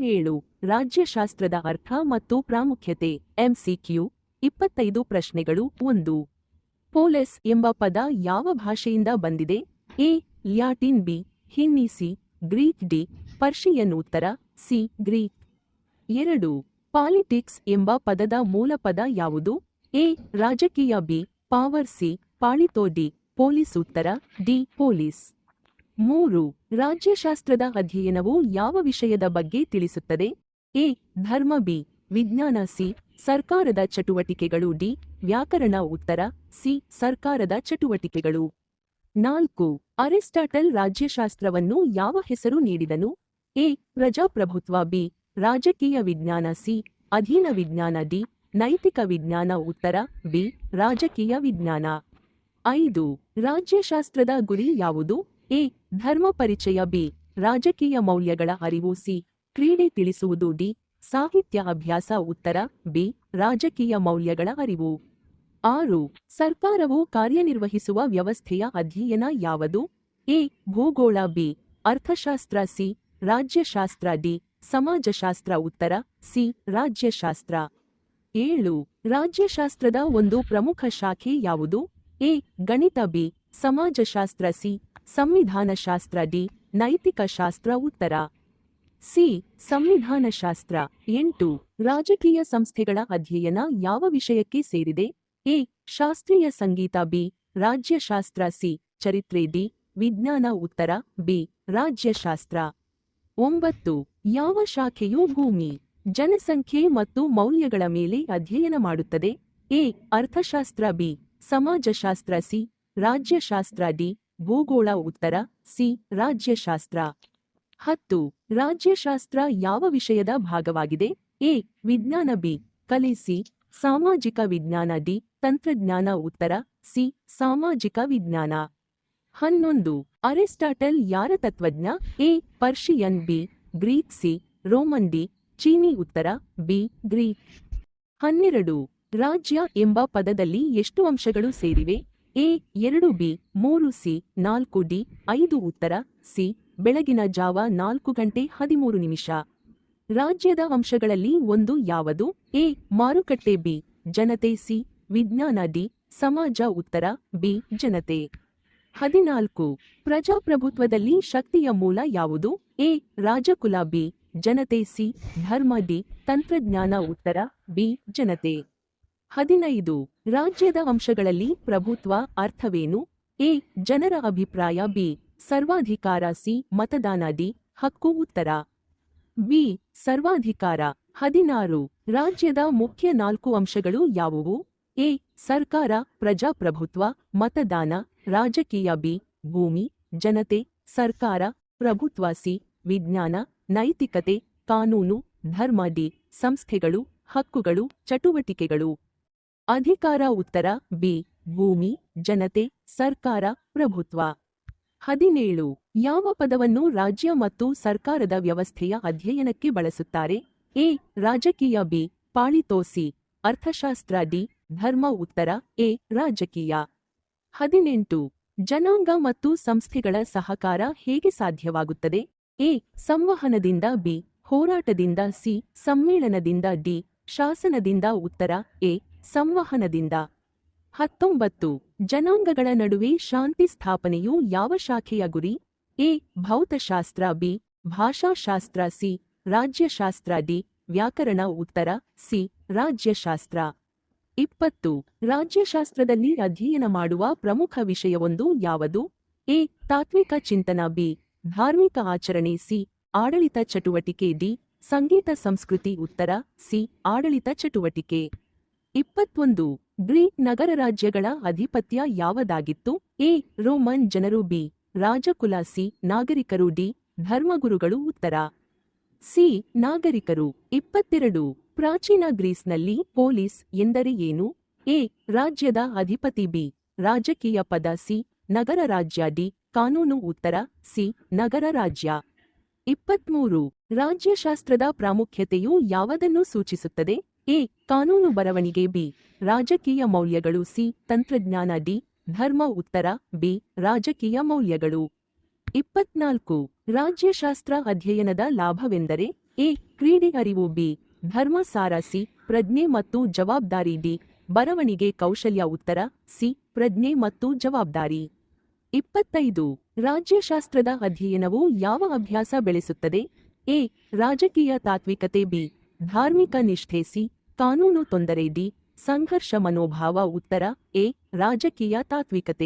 ಏಳು, ರಾಜ್ಯಶಾಸ್ತ್ರದ ಅರ್ಥ ಮತ್ತು ಪ್ರಾಮುಖ್ಯತೆ, ಎಂಸಿಕ್ಯೂ, ಇಪ್ಪತ್ತೈದು ಪ್ರಶ್ನೆಗಳು, ಒಂದು. ಪೋಲೆಸ್ ಎಂಬ ಪದ ಯಾವ ಭಾಷೆಯಿಂದ ಬಂದಿದೆ? ಎ, ಲ್ಯಾಟಿನ್, ಬಿ ಹಿನ್ನಿ ಸಿ, ಗ್ರೀಕ್, ಡಿ, ಪರ್ಷಿಯನ್ ಉತ್ತರ, ಸಿ, ಗ್ರೀಕ್. ಎರಡು, ಪಾಲಿಟಿಕ್ಸ್ ಎಂಬ ಪದದ ಮೂಲ ಪದ ಯಾವುದು? ಎ, ರಾಜಕೀಯ, ಬಿ, ಪಾವರ್, ಸಿ ಪಾಳಿತೋ ಡಿ, ಪೊಲೀಸ್ ಉತ್ತರ, ಡಿ, ಪೊಲೀಸ್. ಮೂರು, ರಾಜ್ಯಶಾಸ್ತ್ರದ ಅಧ್ಯಯನವು ಯಾವ ವಿಷಯದ ಬಗ್ಗೆ ತಿಳಿಸುತ್ತದೆ? ಎ, ಧರ್ಮ ಬಿ, ವಿಜ್ಞಾನ ಸಿ, ಸರ್ಕಾರದ ಚಟುವಟಿಕೆಗಳು ಡಿ, ವ್ಯಾಕರಣ ಉತ್ತರ ಸಿ, ಸರ್ಕಾರದ ಚಟುವಟಿಕೆಗಳು. ನಾಲ್ಕು, ಅರಿಸ್ಟಾಟಲ್ ರಾಜ್ಯಶಾಸ್ತ್ರವನ್ನು ಯಾವ ಹೆಸರು ನೀಡಿದನು? ಎ, ಪ್ರಜಾಪ್ರಭುತ್ವ ಬಿ, ರಾಜಕೀಯ ವಿಜ್ಞಾನ ಸಿ, ಅಧೀನ ವಿಜ್ಞಾನ ಡಿ, ನೈತಿಕ ವಿಜ್ಞಾನ ಉತ್ತರ ಬಿ, ರಾಜಕೀಯ ವಿಜ್ಞಾನ. ಐದು, ರಾಜ್ಯಶಾಸ್ತ್ರದ ಗುರಿ ಯಾವುದು? ಎ ಧರ್ಮ ಪರಿಚಯ ಬಿ, ರಾಜಕೀಯ ಮೌಲ್ಯಗಳ ಅರಿವು ಸಿ, ಕ್ರೀಡೆ ತಿಳಿಸುವುದು ಡಿ, ಸಾಹಿತ್ಯ ಅಭ್ಯಾಸ ಉತ್ತರ ಬಿ, ರಾಜಕೀಯ ಮೌಲ್ಯಗಳ ಅರಿವು. ಆರು, ಸರ್ಕಾರವು ಕಾರ್ಯನಿರ್ವಹಿಸುವ ವ್ಯವಸ್ಥೆಯ ಅಧ್ಯಯನ ಯಾವುದು? ಎ, ಭೂಗೋಳ ಬಿ, ಅರ್ಥಶಾಸ್ತ್ರ ಸಿ, ರಾಜ್ಯಶಾಸ್ತ್ರ ಡಿ, ಸಮಾಜಶಾಸ್ತ್ರ ಉತ್ತರ ಸಿ, ರಾಜ್ಯಶಾಸ್ತ್ರ. ಏಳು, ರಾಜ್ಯಶಾಸ್ತ್ರದ ಒಂದು ಪ್ರಮುಖ ಶಾಖೆ ಯಾವುದು? ಎ, ಗಣಿತ ಬಿ, ಸಮಾಜಶಾಸ್ತ್ರ ಸಿ ಸಂವಿಧಾನಶಾಸ್ತ್ರ ಡಿ, ನೈತಿಕ ಶಾಸ್ತ್ರ ಉತ್ತರ. ಸಿ, ಸಂವಿಧಾನಶಾಸ್ತ್ರ ಎಂಟು, ರಾಜಕೀಯ ಸಂಸ್ಥೆಗಳ ಅಧ್ಯಯನ ಯಾವ ವಿಷಯಕ್ಕೆ ಸೇರಿದೆ? ಎ, ಶಾಸ್ತ್ರೀಯ ಸಂಗೀತ ಬಿ, ರಾಜ್ಯಶಾಸ್ತ್ರ ಸಿ, ಚರಿತ್ರೆ ಡಿ, ವಿಜ್ಞಾನ ಉತ್ತರ. ಬಿ, ರಾಜ್ಯಶಾಸ್ತ್ರ. ಒಂಬತ್ತು, ಯಾವ ಶಾಖೆಯು ಭೂಮಿ, ಜನಸಂಖ್ಯೆ ಮತ್ತು ಮೌಲ್ಯಗಳ ಮೇಲೆ ಅಧ್ಯಯನ ಮಾಡುತ್ತದೆ? ಎ, ಅರ್ಥಶಾಸ್ತ್ರ ಬಿ, ಸಮಾಜಶಾಸ್ತ್ರ ಸಿ, ರಾಜ್ಯಶಾಸ್ತ್ರ ಡಿ ಭೂಗೋಳ ಉತ್ತರ, ಸಿ, ರಾಜ್ಯಶಾಸ್ತ್ರ. ಹತ್ತು, ರಾಜ್ಯಶಾಸ್ತ್ರ ಯಾವ ವಿಷಯದ ಭಾಗವಾಗಿದೆ? ಎ, ವಿಜ್ಞಾನ ಬಿ, ಕಲೆ ಸಿ, ಸಾಮಾಜಿಕ ವಿಜ್ಞಾನ ಡಿ, ತಂತ್ರಜ್ಞಾನ ಉತ್ತರ, ಸಿ, ಸಾಮಾಜಿಕ ವಿಜ್ಞಾನ. ಹನ್ನೊಂದು, ಅರಿಸ್ಟಾಟಲ್ ಯಾರ ತತ್ವಜ್ಞ? A, Persian B, Greek C, Roman D, ಚೀನಿ ಉತ್ತರ, ಬಿ, ಗ್ರೀಕ್. ಹನ್ನೆರಡು, ರಾಜ್ಯ ಎಂಬ ಪದದಲ್ಲಿ ಎಷ್ಟು ಅಂಶಗಳು ಸೇರಿವೆ? ಎ ಎರಡು ಬಿ ಮೂರು ಸಿ ನಾಲ್ಕು ಡಿ ಐದು ಉತ್ತರ ಸಿ ಬೆಳಗಿನ ಜಾವ ನಾಲ್ಕು ಗಂಟೆ ಹದಿಮೂರು ನಿಮಿಷ. ರಾಜ್ಯದ ಅಂಶಗಳಲ್ಲಿ ಒಂದು ಯಾವುದು? ಎ ಮಾರುಕಟ್ಟೆ, ಬಿ ಜನತೆ, ಸಿ ವಿಜ್ಞಾನ, ಡಿ ಸಮಾಜ, ಉತ್ತರ ಬಿ ಜನತೆ. ಹದಿನಾಲ್ಕು ಪ್ರಜಾಪ್ರಭುತ್ವದಲ್ಲಿ ಶಕ್ತಿಯ ಮೂಲ ಯಾವುದು? ಎ ರಾಜಕುಲ, ಬಿ ಜನತೆ, ಸಿ ಧರ್ಮ, ಡಿ ತಂತ್ರಜ್ಞಾನ, ಉತ್ತರ ಬಿ ಜನತೆ. ಹದಿನೈದು, ರಾಜ್ಯದ ಅಂಶಗಳಲ್ಲಿ ಪ್ರಭುತ್ವ ಅರ್ಥವೇನು? ಎ, ಜನರ ಅಭಿಪ್ರಾಯ, ಬಿ, ಸರ್ವಾಧಿಕಾರ, ಸಿ, ಮತದಾನ, ಡಿ, ಹಕ್ಕು, ಉತ್ತರ. ಬಿ, ಸರ್ವಾಧಿಕಾರ. ಹದಿನಾರು, ರಾಜ್ಯದ ಮುಖ್ಯ ನಾಲ್ಕು ಅಂಶಗಳು ಯಾವುವು? ಎ, ಸರ್ಕಾರ, ಪ್ರಜಾಪ್ರಭುತ್ವ, ಮತದಾನ, ರಾಜಕೀಯ, ಬಿ, ಭೂಮಿ, ಜನತೆ, ಸರ್ಕಾರ, ಪ್ರಭುತ್ವ, ಸಿ, ವಿಜ್ಞಾನ, ನೈತಿಕತೆ, ಕಾನೂನು, ಧರ್ಮ, ಡಿ, ಸಂಸ್ಥೆಗಳು, ಹಕ್ಕುಗಳು, ಚಟುವಟಿಕೆಗಳು. ಅಧಿಕಾರ ಉತ್ತರ ಬಿ. ಭೂಮಿ, ಜನತೆ, ಸರ್ಕಾರ, ಪ್ರಭುತ್ವ. ಹದಿನೇಳು. ಯಾವ ಪದವನ್ನು ರಾಜ್ಯ ಮತ್ತು ಸರ್ಕಾರದ ವ್ಯವಸ್ಥೆಯ ಅಧ್ಯಯನಕ್ಕೆ ಬಳಸುತ್ತಾರೆ? ಎ. ರಾಜಕೀಯ ಬಿ. ಪಾಳಿತೋಸಿ. ಅರ್ಥಶಾಸ್ತ್ರ ಡಿ. ಧರ್ಮ ಉತ್ತರ. ಎ. ರಾಜಕೀಯ. ಹದಿನೆಂಟು. ಜನಾಂಗ ಮತ್ತು ಸಂಸ್ಥೆಗಳ ಸಹಕಾರ ಹೇಗೆ ಸಾಧ್ಯವಾಗುತ್ತದೆ? ಎ. ಸಂವಹನದಿಂದ ಬಿ. ಹೋರಾಟದಿಂದ ಸಿ. ಸಮ್ಮೇಳನದಿಂದ ಡಿ. ಶಾಸನದಿಂದ ಉತ್ತರ. ಎ. ಸಂವಹನದಿಂದ. ಹತ್ತೊಂಬತ್ತು. ಜನಾಂಗಗಳ ನಡುವೆ ಶಾಂತಿ ಸ್ಥಾಪನೆಯು ಯಾವ ಶಾಖೆಯ ಗುರಿ? ಎ. ಭೌತಶಾಸ್ತ್ರ. ಬಿ. ಭಾಷಾಶಾಸ್ತ್ರ. ಸಿ. ರಾಜ್ಯಶಾಸ್ತ್ರ. ಡಿ. ವ್ಯಾಕರಣ. ಉತ್ತರ. ಸಿ. ರಾಜ್ಯಶಾಸ್ತ್ರ. ಇಪ್ಪತ್ತು. ರಾಜ್ಯಶಾಸ್ತ್ರದಲ್ಲಿ ಅಧ್ಯಯನ ಮಾಡುವ ಪ್ರಮುಖ ವಿಷಯವೊಂದು ಯಾವುದು? ಎ. ತಾತ್ವಿಕ ಚಿಂತನ. ಬಿ. ಧಾರ್ಮಿಕ ಆಚರಣೆ. ಸಿ. ಆಡಳಿತ ಚಟುವಟಿಕೆ. ಡಿ. ಸಂಗೀತ, ಸಂಸ್ಕೃತಿ. ಉತ್ತರ. ಸಿ. ಆಡಳಿತ ಚಟುವಟಿಕೆ. ಇಪ್ಪತ್ತೊಂದು. ಗ್ರೀಕ್ ನಗರ ರಾಜ್ಯಗಳ ಅಧಿಪತ್ಯ ಯಾವದಾಗಿತ್ತು? ಎ. ರೋಮನ್ ಜನರು, ಬಿ. ರಾಜಕುಲಾಸಿ, ನಾಗರಿಕರು, ಡಿ. ಧರ್ಮಗುರುಗಳು, ಉತ್ತರ. ಸಿ. ನಾಗರಿಕರು. ಇಪ್ಪತ್ತೆರಡು. ಪ್ರಾಚೀನ ಗ್ರೀಸ್ನಲ್ಲಿ ಪೊಲೀಸ್ ಎಂದರೆ ಏನು? ಎ. ರಾಜ್ಯದ ಅಧಿಪತಿ, ಬಿ. ರಾಜಕೀಯ ಪದ, ಸಿ. ನಗರ ರಾಜ್ಯ ಡಿ. ಕಾನೂನು, ಉತ್ತರ. ಸಿ. ನಗರ ರಾಜ್ಯ ಇಪ್ಪತ್ಮೂರು. ರಾಜ್ಯಶಾಸ್ತ್ರದ ಪ್ರಾಮುಖ್ಯತೆಯು ಯಾವುದನ್ನು ಸೂಚಿಸುತ್ತದೆ? ಎ. ಕಾನೂನು ಬರವಣಿಗೆ ಬಿ. ರಾಜಕೀಯ ಮೌಲ್ಯಗಳು ಸಿ. ತಂತ್ರಜ್ಞಾನ ಡಿ. ಧರ್ಮ ಉತ್ತರ ಬಿ. ರಾಜಕೀಯ ಮೌಲ್ಯಗಳು. ಇಪ್ಪತ್ನಾಲ್ಕು. ರಾಜ್ಯಶಾಸ್ತ್ರ ಅಧ್ಯಯನದ ಲಾಭವೆಂದರೆ ಎ. ಕ್ರೀಡೆ ಅರಿವು ಬಿ. ಧರ್ಮ ಸಾರ ಸಿ. ಪ್ರಜ್ಞೆ ಮತ್ತು ಜವಾಬ್ದಾರಿ ಡಿ. ಬರವಣಿಗೆ ಕೌಶಲ್ಯ ಉತ್ತರ ಸಿ. ಪ್ರಜ್ಞೆ ಮತ್ತು ಜವಾಬ್ದಾರಿ. ಇಪ್ಪತ್ತೈದು. ರಾಜ್ಯಶಾಸ್ತ್ರದ ಅಧ್ಯಯನವು ಯಾವ ಅಭ್ಯಾಸ ಬೆಳೆಸುತ್ತದೆ? ಎ. ರಾಜಕೀಯ ತಾತ್ವಿಕತೆ ಬಿ. ಧಾರ್ಮಿಕ ನಿಷ್ಠೆ ಸಿ ಕಾನೂನು ತೊಂದರೆ ಡಿ ಸಂಘರ್ಷ ಮನೋಭಾವ ಉತ್ತರ ಎ ರಾಜಕೀಯ ತಾತ್ವಿಕತೆ.